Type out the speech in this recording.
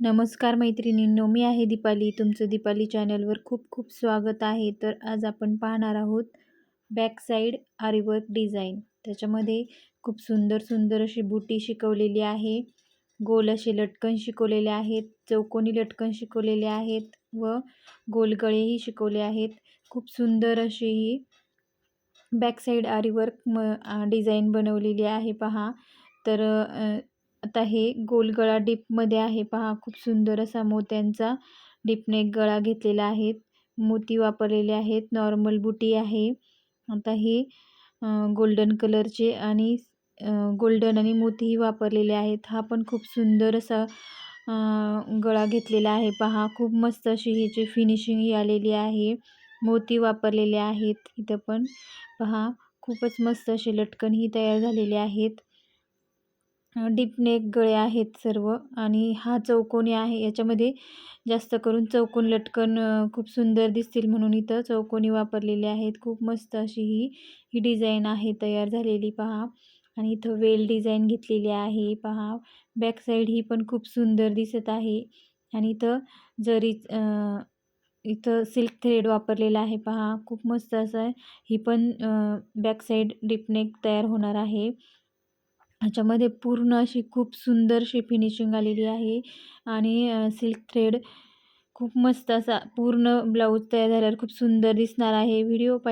नमस्कार मैत्रिणींनो मी आहे दीपाली. तुमचं दीपाली चॅनलवर खूप खूप स्वागत आहे. तर आज आपण पाहणार आहोत बॅक साईड आरीवर्क डिझाईन. त्याच्यामध्ये खूप सुंदर सुंदर अशी बुटी शिकवलेली आहे. गोल असे लटकन शिकवलेले आहेत. चौकोनी लटकन शिकवलेले आहेत व गोलगळेही शिकवले आहेत. खूप सुंदर अशी ही बॅकसाईड आरीवर्क म डिझाईन बनवलेली आहे पहा. तर आता हे गोल गळा डीपमध्ये आहे पहा खूप सुंदर असा मोत्यांचा डीपनेक गळा घेतलेला आहे. मोती वापरलेले आहेत नॉर्मल बुटी आहे. आता हे गोल्डन कलरचे आणि गोल्डन आणि मोतीही वापरलेले आहेत. हा पण खूप सुंदर असा गळा घेतलेला आहे पहा. खूप मस्त अशी ह्याची फिनिशिंग ही आलेली आहे. मोती वापरलेले आहेत इथं पण. पहा खूपच मस्त असे लटकन ही तयार झालेले आहेत. डीप नेक गळे आहेत सर्व आणि हा चौकोनी आहे. याच्यामध्ये जास्त करून चौकोन लटकन खूप सुंदर दिसतील म्हणून इथं चौकोनी वापरलेले आहेत. खूप मस्त अशी ही ही डिझाईन आहे तयार झालेली पहा. आणि इथं वेल डिझाईन घेतलेली आहे पहा. बॅक साईड ही पण खूप सुंदर दिसत आहे. आणि इथं जरी इथं सिल्क थ्रेड वापरलेला आहे पहा. खूप मस्त असं आहे ही पण बॅक साईड डिपनेक तयार होणार आहे. ह्याच्यामध्ये पूर्ण अशी खूप सुंदरशी फिनिशिंग आलेली आहे. आणि सिल्क थ्रेड खूप मस्त असा पूर्ण ब्लाऊज तयार झाल्यावर खूप सुंदर दिसणार आहे. व्हिडिओ पाहि